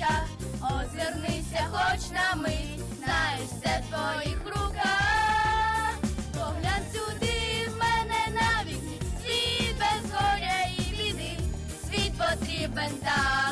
очах, озирнися, хоч на мить, знаєш все в твоїх руках, поглянь сюди в мене на вікні, світ без горя і біди, світ потрібен так.